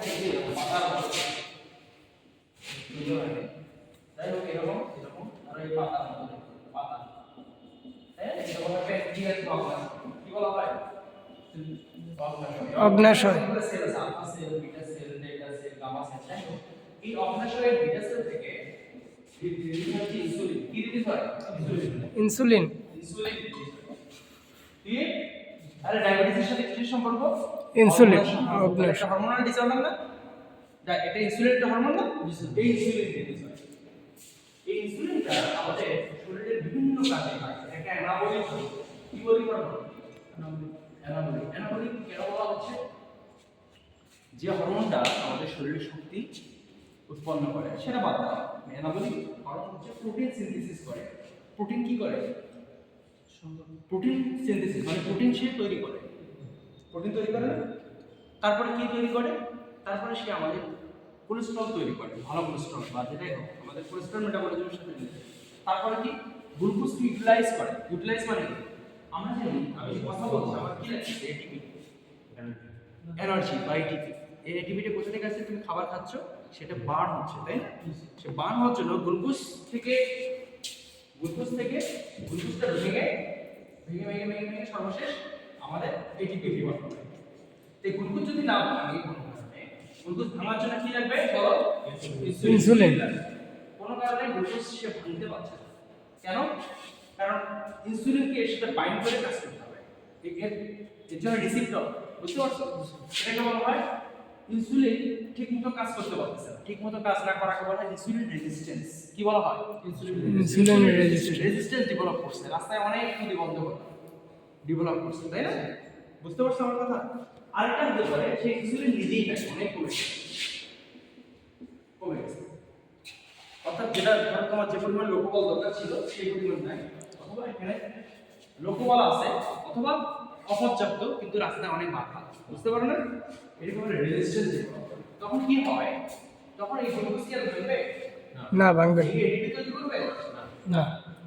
পারলে? যাই এই পাতার মতো পাতা হ্যাঁ কি? ইনসুলিন ইনসুলিন আরে ডায়াবেটিসের সাথে কি সম্পর্ক? ইনসুলিন, একটা হরমোনাল ডিসঅর্ডার না? যা এটা ইনসুলিন একটা হরমোন না? এই ইনসুলিন এই ইনসুলিনটা আমাদের শরীরের বিভিন্ন কাজে লাগে এটাকে অ্যানাবলিক কি বলি করব অ্যানাবলিক অ্যানাবলিক কেন বলা হচ্ছে? যে হরমোনটা আমাদের শরীরে শক্তি উৎপন্ন করে সেটা বাদ দাও। অ্যানাবলিক হরমোন হচ্ছে প্রোটিন সিনথেসিস করে। প্রোটিন কি করে? প্রোটিন সিনথেসিস মানে প্রোটিন সে তৈরি করে। প্রোটিন তৈরি করে না? তারপরে কি তৈরি করে? তারপরে সে আমাদের কোলেস্ট্রল তৈরি করে, ভালো কোলেস্ট্রল বা যেটাই হোক, আমাদের কোলেস্ট্রল মেটাবলিজমের সাথে রিলেটেড তারপরে কি? গ্লুকোজ ইউটিলাইজ করে। ইউটিলাইজ মানে কি? আমরা জানি, আমি কথা বলছি, আমার কি লাগছে? এটিপি এনার্জি বা এটিপি এই এটিপিটা কোথা থেকে আসছে? তুমি খাবার খাচ্ছ, সেটা বার্ন হচ্ছে, তাই না? সে বার্ন হওয়ার জন্য গ্লুকোজ থেকে গ্লুকোজ থেকে গ্লুকোজটা ভেঙে ভেঙে ভেঙে ভেঙে ভেঙে সর্বশেষ আমাদের এটিপি বিভাগ হবে। এই গ্লুকোজ যদি না ভাঙে কোনো কারণে গ্লুকোজ ভাঙার জন্য কি লাগবে? বলো। ইনসুলিন। কোনো কারণে গ্লুকোজ সে ভাঙতে পারছে না। কেন? কারণ ইনসুলিনকে এর সাথে বাইন্ড করে কাজ করতে হবে। এর এর জন্য রিসিপ্টর বুঝতে পারছ? এটাকে বলা হয় ইনসুলিন ঠিকমতো কাজ করতে পারতেছে না। ঠিকমতো কাজ না করাকে বলা হয় ইনসুলিন রেজিস্ট্যান্স কি বলা হয়? ইনসুলিন রেজিস্ট্যান্স রেজিস্ট্যান্স ডেভেলপ করছে। রাস্তায় অনেক কিছু বন্ধ প্রতিবন্ধ ডেভেলপ করছে তাই না? বুঝতে পারছ আমার কথা? আরেকটা হতে পারে সেই ইনসুলিন নিজেই নাই অনেক কমে গেছে। কমে গেছে। অর্থাৎ যেটা ধরো তোমার যে পরিমাণ লোকবল দরকার ছিল সেই পরিমাণ নাই। অথবা এখানে লোকবল আছে অথবা অপর্যাপ্ত কিন্তু রাস্তায় অনেক বাধা। বুঝতে পারো না? এরকম রেজিস্ট্যান্স তখন কি হয় তখন এই গ্লুকোজ কি আর না। ভাঙবে না। এই এডিপি তৈরি করবে? না।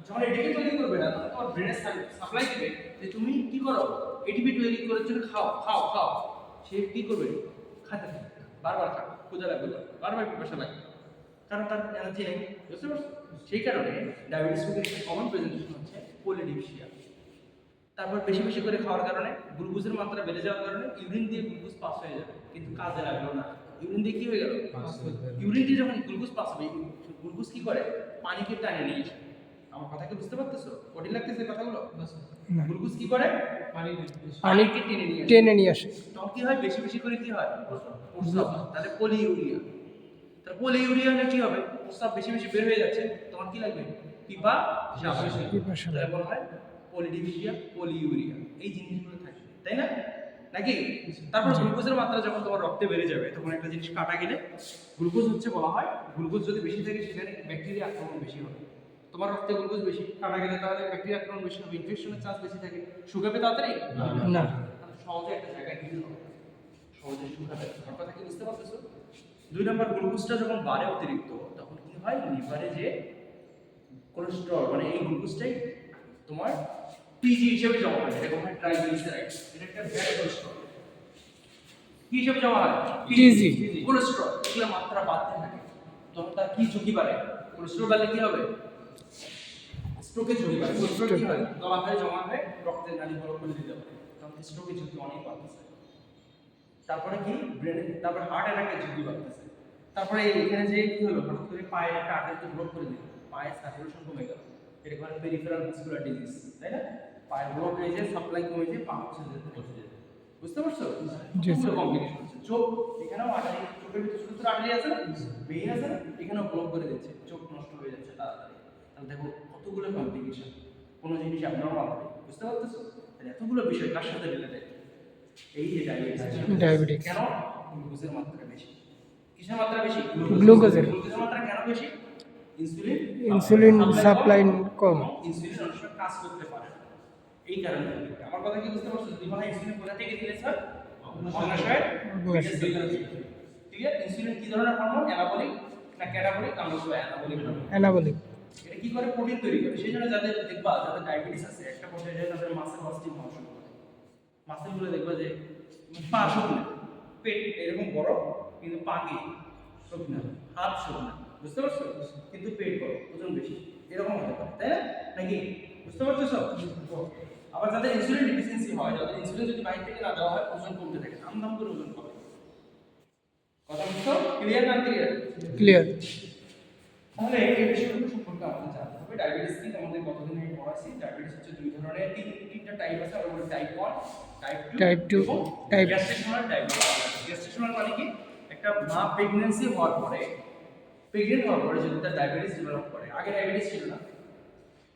যখন এটিপি তৈরি করবে না তখন তোমার ব্রেনে সাপ্লাই দিবে। যে তুমি কি করো? এটিপি তৈরি করার জন্য খাও খাও খাও। সে কি করবে? খাতে থাকবে বারবার খাবে। ক্ষুধা লাগবে বারবার পিপাসা লাগবে কারণ তার এনার্জি নেই। বুঝতে পারছ? সেই কারণে ডায়াবেটিস রোগের একটা কমন প্রেজেন্টেশন হচ্ছে পোলিডিপসিয়া তারপর বেশি বেশি করে খাওয়ার কারণে গ্লুকোজের মাত্রা বেড়ে যাওয়ার কারণে ইউরিন দিয়ে গ্লুকোজ পাস হয়ে যাবে। কিন্তু কাজে লাগল না। ইউরিন দিয়ে কি হয়ে গেল? ইউরিন দিয়ে যখন গ্লুকোজ পাস হবে গ্লুকোজ কি করে? পানিকে টানে নিয়ে আসে আমার কথা কি বুঝতে পারতেছো? কঠিন লাগতেছে কথাগুলো? না। গ্লুকোজ কি করে? পানিকে টেনে নিয়ে টেনে নিয়ে আসে। তখন কি হয়? বেশি বেশি করে কি হয়? প্রস্রাব। তাহলে পলিইউরিয়া তাহলে পলিইউরিয়া হলে কি হবে? প্রস্রাব বেশি বেশি বের হয়ে যাচ্ছে। তোমার কি লাগবে? পিপা তাহলে বলা হয় পলিডিভিশিয়া পলিইউরিয়া এই জিনিসগুলো থাকে। তাই না? নাকি? তারপর গ্লুকোজের মাত্রা যখন তোমার রক্তে বেড়ে যাবে তখন একটা জিনিস কাটা গেলে গ্লুকোজ হচ্ছে বলা হয় গ্লুকোজ যদি বেশি থাকে সেখানে ব্যাকটেরিয়া আক্রমণ বেশি হবে। তোমার রক্তে গ্লুকোজ বেশি কাটা গেলে তাহলে ব্যাকটেরিয়া আক্রমণ বেশি হবে ইনফেকশনের চান্স বেশি থাকে। শুকাবে তাড়াতাড়ি? না। তাহলে সহজে একটা জায়গায় হিট হবে সহজে শুকাবে কথা কি বুঝতে পারতেছো? দুই নম্বর গ্লুকোজটা যখন বাড়ে অতিরিক্ত তখন কি হয়? লিভারে যে কোলেস্ট্রল মানে এই গ্লুকোজটাই তোমার টিজি হিসেবে জমা হয়। এটা হয় ট্রাইগ্লিসারাইড এটা একটা ব্যাড কোলেস্ট্রল কি হিসেবে জমা হয়? TG কোলেস্ট্রল এগুলোর মাত্রা বাড়তে থাকে। তখন তার কি ঝুঁকি বাড়ে? কোলেস্ট্রল বাড়লে কি হবে? স্ট্রোকের ঝুঁকি কোলেস্ট্রল কি হয়? জমা হয়ে রক্তের নালী বড় করে দিতে পারে। তখন স্ট্রোকের ঝুঁকি অনেক বাড়তেছে। তারপরে কি? ব্রেনে তারপরে হার্ট অ্যাটাকের ঝুঁকি বাড়তেছে। তারপরে এখানে যে কি হলো? হঠাৎ করে পায়ে একটা ব্লক করে দিল। পায়ে সার্কুলেশন কমে গেল। এটা পেরিফেরাল ভাস্কুলার ডিজিজ তাই না? পায়ে ব্লক হয়ে যায় সাপ্লাই কমে যায় পা হচ্ছে যেতে বসে যেতে। বুঝতে পারছ? জি, কমপ্লিকেশন হচ্ছে। চোখ এখানেও আর্টারি চোখের ভিতরে ছোট ছোট আর্টারি আছে না আছে এখানেও ব্লক করে দিচ্ছে। চোখ নষ্ট হয়ে যাচ্ছে তাড়াতাড়ি। দেখো কতগুলো কমপ্লিকেশন কোনো জিনিস অ্যাবনর্মাল হবে বুঝতে পারতেছো? তাহলে এতগুলো বিষয় কার সাথে রিলেটেড এই যে ডায়াবেটিস Diabetes। কেন গ্লুকোজের মাত্রা বেশি? কিসের মাত্রা বেশি? গ্লুকোজের। গ্লুকোজের মাত্রা কেন বেশি? ইনসুলিন ইনসুলিন সাপ্লাই কম। ইনসুলিন অনেক কাজ করতে পারে। এই কারণে আমার কথা কি বুঝতে পারছ? দুই ভাই ইনসুলিন কোথা থেকে দিলে স্যার অগ্নাশয় অগ্নাশয়। ঠিক আছে? ইনসুলিন কি ধরনের হরমোন অ্যানাবলিক না ক্যাটাবলিক আমরা অ্যানাবলিক অ্যানাবলিক এটা কি করে প্রোটিন তৈরি করে? সেই জন্য যাদের দেখবা যাদের ডায়াবেটিস আছে একটা পর্যায়ে যায় তাদের মাসেল হস্টিং হওয়া শুরু করে মাসেলগুলো দেখবা যে পা শুকনো। পেট এরকম বড় কিন্তু পাখি শুকনা। হাফ শুকনা। বুঝতে পারছ? কিন্তু পেট বড় ওজন বেশি। এরকম হতে পারে তাই না? নাকি? বুঝতে পারছ সব? আবার যাদের ইনসুলিন ডিফিসিয়েন্সি হয় যাদের ইনসুলিন যদি বাইরে থেকে না দেওয়া হয় ওজন কমতে থাকে। আমদাম করে ওজন কমে। কথা বুঝছ? ক্লিয়ার না ক্লিয়ার ক্লিয়ার তাহলে এই বিষয়গুলো হবে। ডায়াবেটিস কি আমাদের কতদিন আগে পড়াছি ডায়াবেটিস হচ্ছে দুই ধরনের। তিন তিনটা টাইপ আছে আমরা বলি type 1 type 2 Type two, type- gestational diabetes gestational মানে কি? একটা মা প্রেগন্যান্সি হওয়ার পরে প্রেগনেন্ট হওয়ার পরে যদি তার ডায়াবেটিস ডেভেলপ করে আগে ডায়াবেটিস ছিল না।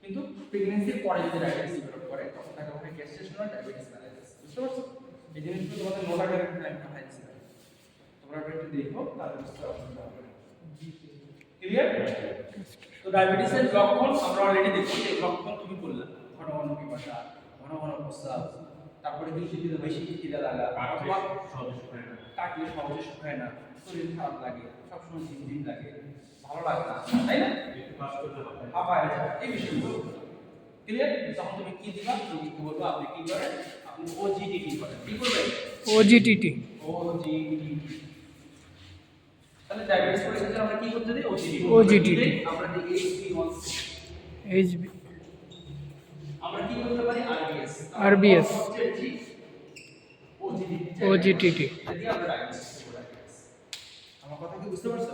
কিন্তু প্রেগন্যান্সির পরে যদি ডায়াবেটিস ডেভেলপ করে তখন তাকে বলে গ্যাস্ট্রেশনাল ডায়াবেটিস ম্যালাইটিস বুঝতে পারছ? এই জিনিসগুলো তোমাদের নোট আকারে আমি পাঠাইছি তোমরা ওটা একটু দেখো তাহলে বুঝতে পারবে ক্লিয়ার তো ডায়াবেটিসের লক্ষণ আমরা অলরেডি দেখি যে লক্ষণ তুমি বললে ঘন ঘন পিপাসা ঘন ঘন প্রস্রাব তারপরে বেশি খিদে বেশি খিদে লাগা কাটলে সহজে শুকায় না। শরীর খারাপ লাগে সবসময় ঝিমঝিম লাগে ভালো লাগে না তাই না? হাঁপায় যায় এই বিষয়গুলো ক্লিয়ার তখন তুমি কি দিবা রোগীকে বলব আপনি কি করেন? আপনি ওজিডি কি করেন। কি করবেন ওজিটিটি ওজিডি তাহলে ডায়াবেটিস পরীক্ষাতে আমরা কি করতে দিই? ওজিটি ওজিটি আমরা দিই এইচবি1সি এইচবি আমরা কি করতে পারি? আরবিএস আরবিএস ওজিটি ওজিটি যদি আমরা ডায়াবেটিস আমার কথা কি বুঝতে পারছ?